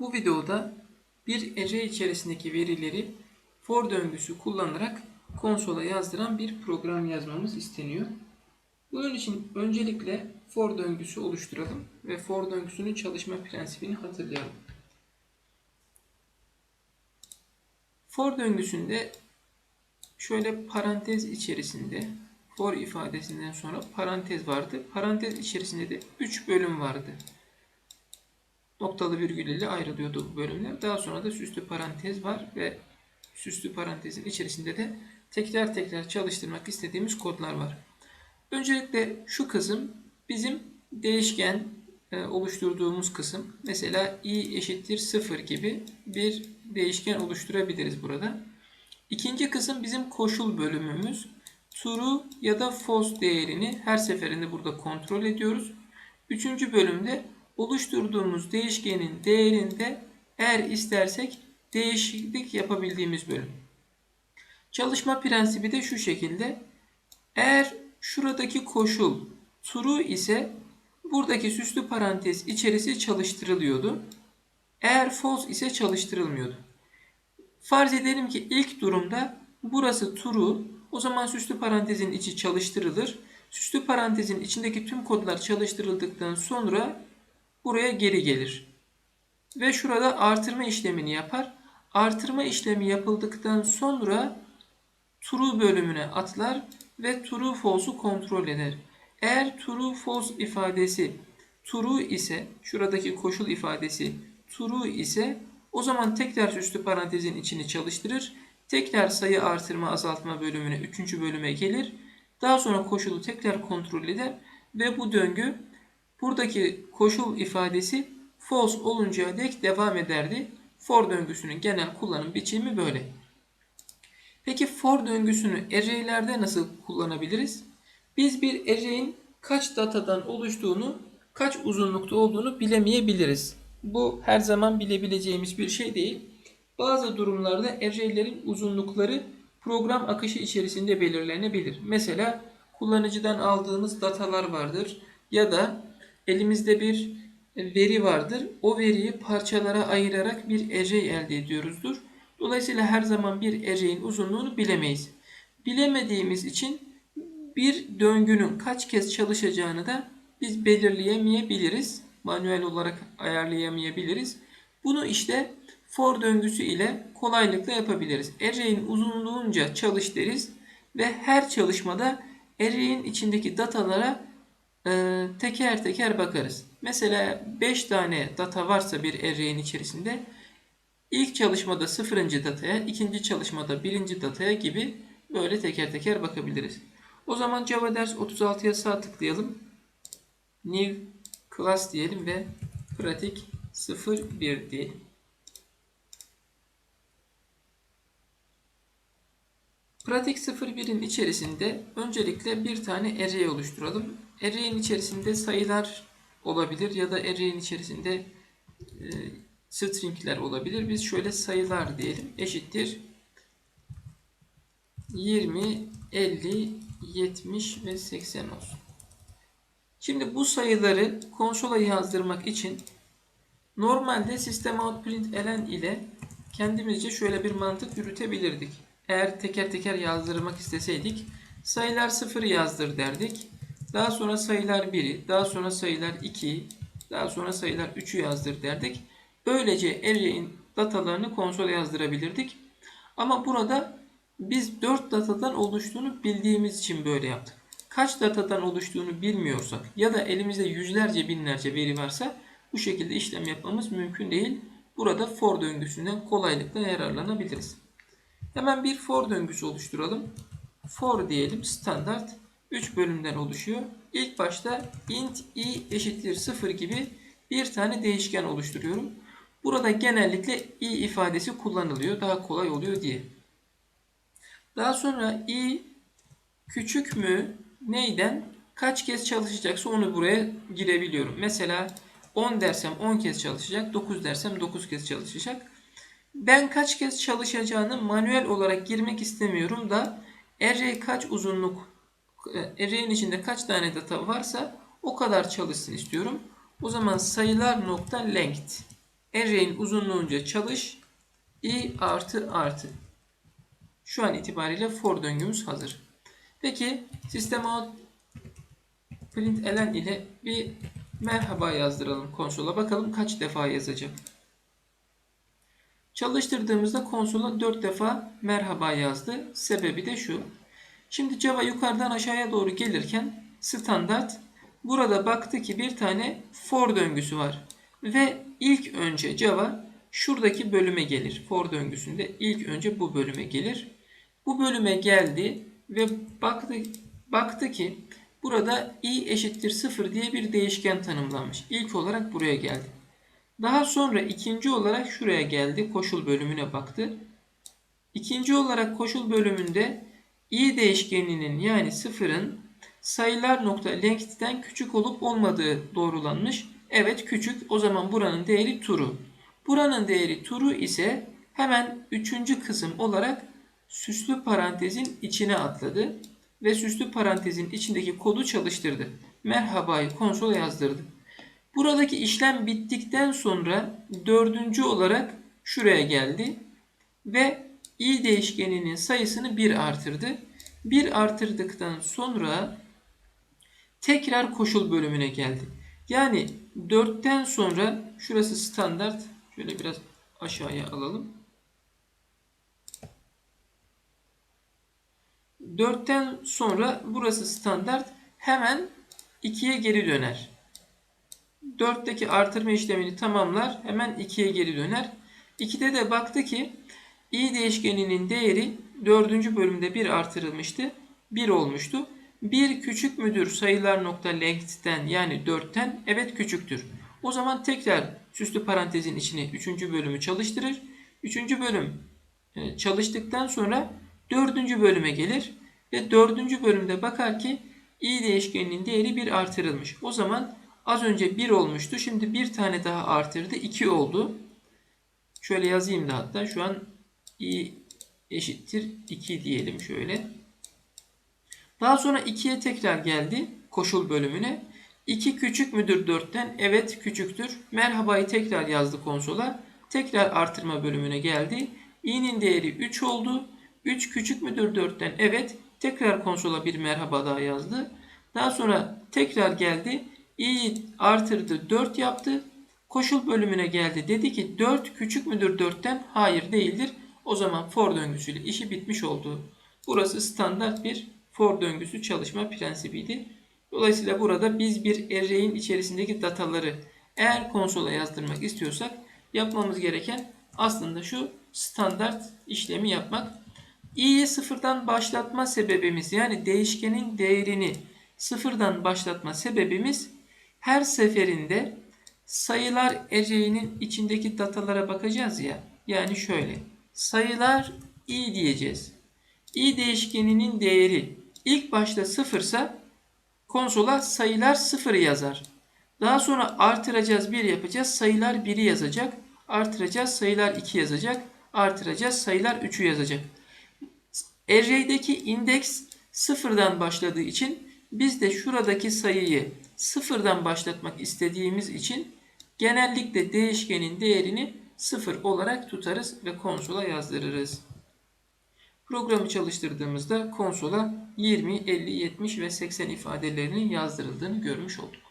Bu videoda bir array içerisindeki verileri for döngüsü kullanarak konsola yazdıran bir program yazmamız isteniyor. Bunun için öncelikle for döngüsü oluşturalım ve for döngüsünün çalışma prensibini hatırlayalım. For döngüsünde şöyle parantez içerisinde for ifadesinden sonra parantez vardı. Parantez içerisinde de 3 bölüm vardı. Noktalı virgül ile ayrılıyordu bu bölümler. Daha sonra da süslü parantez var ve süslü parantezin içerisinde de tekrar tekrar çalıştırmak istediğimiz kodlar var. Öncelikle şu kısım bizim değişken e, oluşturduğumuz kısım. Mesela i eşittir 0 gibi bir değişken oluşturabiliriz burada. İkinci kısım bizim koşul bölümümüz. True ya da false değerini her seferinde burada kontrol ediyoruz. Üçüncü bölümde oluşturduğumuz değişkenin değerinde eğer istersek değişiklik yapabildiğimiz bölüm. Çalışma prensibi de şu şekilde. Eğer şuradaki koşul true ise buradaki süslü parantez içerisi çalıştırılıyordu. Eğer false ise çalıştırılmıyordu. Farz edelim ki ilk durumda burası true. O zaman süslü parantezin içi çalıştırılır. Süslü parantezin içindeki tüm kodlar çalıştırıldıktan sonra buraya geri gelir. Ve şurada artırma işlemini yapar. Artırma işlemi yapıldıktan sonra true bölümüne atlar ve true false'u kontrol eder. Eğer true false ifadesi true ise şuradaki koşul ifadesi true ise o zaman tekrar süslü parantezin içini çalıştırır. Tekrar sayı artırma azaltma bölümüne 3. bölüme gelir. Daha sonra koşulu tekrar kontrol eder ve bu döngü buradaki koşul ifadesi false oluncaya dek devam ederdi. For döngüsünün genel kullanım biçimi böyle. Peki for döngüsünü array'lerde nasıl kullanabiliriz? Biz bir array'in kaç datadan oluştuğunu, kaç uzunlukta olduğunu bilemeyebiliriz. Bu her zaman bilebileceğimiz bir şey değil. Bazı durumlarda array'lerin uzunlukları program akışı içerisinde belirlenebilir. Mesela kullanıcıdan aldığımız datalar vardır ya da elimizde bir veri vardır. O veriyi parçalara ayırarak bir array elde ediyoruzdur. Dolayısıyla her zaman bir array'in uzunluğunu bilemeyiz. Bilemediğimiz için bir döngünün kaç kez çalışacağını da biz belirleyemeyebiliriz. Manuel olarak ayarlayamayabiliriz. Bunu işte for döngüsü ile kolaylıkla yapabiliriz. Array'in uzunluğunca çalış deriz ve her çalışmada array'in içindeki datalara e, teker teker bakarız. Mesela 5 tane data varsa bir array'in içerisinde ilk çalışmada 0. dataya, ikinci çalışmada 1. dataya gibi böyle teker teker bakabiliriz. O zaman Java ders 36'ya sağ tıklayalım. New class diyelim ve pratik 01 diyelim. Pratik 01'in içerisinde öncelikle bir tane array oluşturalım. Array'in içerisinde sayılar olabilir ya da array'in içerisinde e, stringler olabilir. Biz şöyle sayılar diyelim. Eşittir 20, 50, 70 ve 80 olsun. Şimdi bu sayıları konsola yazdırmak için normalde system out print elen ile kendimizce şöyle bir mantık yürütebilirdik. Eğer teker teker yazdırmak isteseydik sayılar 0 yazdır derdik. Daha sonra sayılar 1'i, daha sonra sayılar 2'yi, daha sonra sayılar 3'ü yazdır derdik. Böylece array'in datalarını konsola yazdırabilirdik. Ama burada biz 4 datadan oluştuğunu bildiğimiz için böyle yaptık. Kaç datadan oluştuğunu bilmiyorsak ya da elimizde yüzlerce binlerce veri varsa bu şekilde işlem yapmamız mümkün değil. Burada for döngüsünden kolaylıkla yararlanabiliriz. Hemen bir for döngüsü oluşturalım. For diyelim standart 3 bölümden oluşuyor. İlk başta int i eşittir 0 gibi bir tane değişken oluşturuyorum. Burada genellikle i ifadesi kullanılıyor. Daha kolay oluyor diye. Daha sonra i küçük mü neyden kaç kez çalışacaksa onu buraya girebiliyorum. Mesela 10 dersem 10 kez çalışacak, 9 dersem 9 kez çalışacak. Ben kaç kez çalışacağını manuel olarak girmek istemiyorum da array kaç uzunluk array'in içinde kaç tane data varsa o kadar çalışsın istiyorum. O zaman sayılar nokta length array'in uzunluğunca çalış i artı artı. Şu an itibariyle for döngümüz hazır. Peki sistem out println ile bir merhaba yazdıralım konsola. Bakalım kaç defa yazacak. Çalıştırdığımızda konsola 4 defa merhaba yazdı. Sebebi de şu. Şimdi Java yukarıdan aşağıya doğru gelirken standart burada baktı ki bir tane for döngüsü var. Ve ilk önce Java şuradaki bölüme gelir. For döngüsünde ilk önce bu bölüme gelir. Bu bölüme geldi ve baktı, baktı ki burada i eşittir 0 diye bir değişken tanımlanmış. İlk olarak buraya geldi. Daha sonra ikinci olarak şuraya geldi. Koşul bölümüne baktı. İkinci olarak koşul bölümünde i değişkeninin yani sıfırın sayılar nokta length'ten küçük olup olmadığı doğrulanmış. Evet küçük. O zaman buranın değeri true. Buranın değeri true ise hemen üçüncü kısım olarak süslü parantezin içine atladı ve süslü parantezin içindeki kodu çalıştırdı. Merhabayı konsola yazdırdı. Buradaki işlem bittikten sonra dördüncü olarak şuraya geldi ve i değişkeninin sayısını 1 artırdı. 1 artırdıktan sonra tekrar koşul bölümüne geldi. Yani 4'ten sonra şurası standart. Şöyle biraz aşağıya alalım. 4'ten sonra burası standart. Hemen 2'ye geri döner. 4'teki artırma işlemini tamamlar. Hemen 2'ye geri döner. 2'de de baktı ki i değişkeninin değeri 4. bölümde 1 artırılmıştı. 1 olmuştu. 1 küçük müdür sayılar nokta length'ten yani 4'ten? Evet küçüktür. O zaman tekrar süslü parantezin içine 3. bölümü çalıştırır. 3. bölüm e, çalıştıktan sonra 4. bölüme gelir ve 4. bölümde bakar ki i değişkeninin değeri 1 artırılmış. O zaman az önce 1 olmuştu. Şimdi bir tane daha artırdı. 2 oldu. Şöyle yazayım da hatta şu an i eşittir 2 diyelim şöyle. Daha sonra 2'ye tekrar geldi koşul bölümüne. 2 küçük müdür 4'ten? Evet küçüktür. Merhabayı tekrar yazdı konsola. Tekrar artırma bölümüne geldi. i'nin değeri 3 oldu. 3 küçük müdür 4'ten? Evet. Tekrar konsola bir merhaba daha yazdı. Daha sonra tekrar geldi. i'yi artırdı 4 yaptı. Koşul bölümüne geldi. Dedi ki 4 küçük müdür 4'ten? Hayır değildir. O zaman for döngüsüyle işi bitmiş oldu. Burası standart bir for döngüsü çalışma prensibiydi. Dolayısıyla burada biz bir array'in içerisindeki dataları eğer konsola yazdırmak istiyorsak yapmamız gereken aslında şu standart işlemi yapmak. i'yi sıfırdan başlatma sebebimiz yani değişkenin değerini sıfırdan başlatma sebebimiz her seferinde sayılar array'inin içindeki datalara bakacağız ya. Yani şöyle sayılar i diyeceğiz. i değişkeninin değeri ilk başta sıfırsa konsola sayılar sıfırı yazar. Daha sonra artıracağız 1 yapacağız. Sayılar 1'i yazacak. Artıracağız sayılar 2 yazacak. Artıracağız sayılar 3'ü yazacak. Array'deki indeks sıfırdan başladığı için biz de şuradaki sayıyı sıfırdan başlatmak istediğimiz için genellikle değişkenin değerini sıfır olarak tutarız ve konsola yazdırırız. Programı çalıştırdığımızda konsola 20, 50, 70 ve 80 ifadelerinin yazdırıldığını görmüş olduk.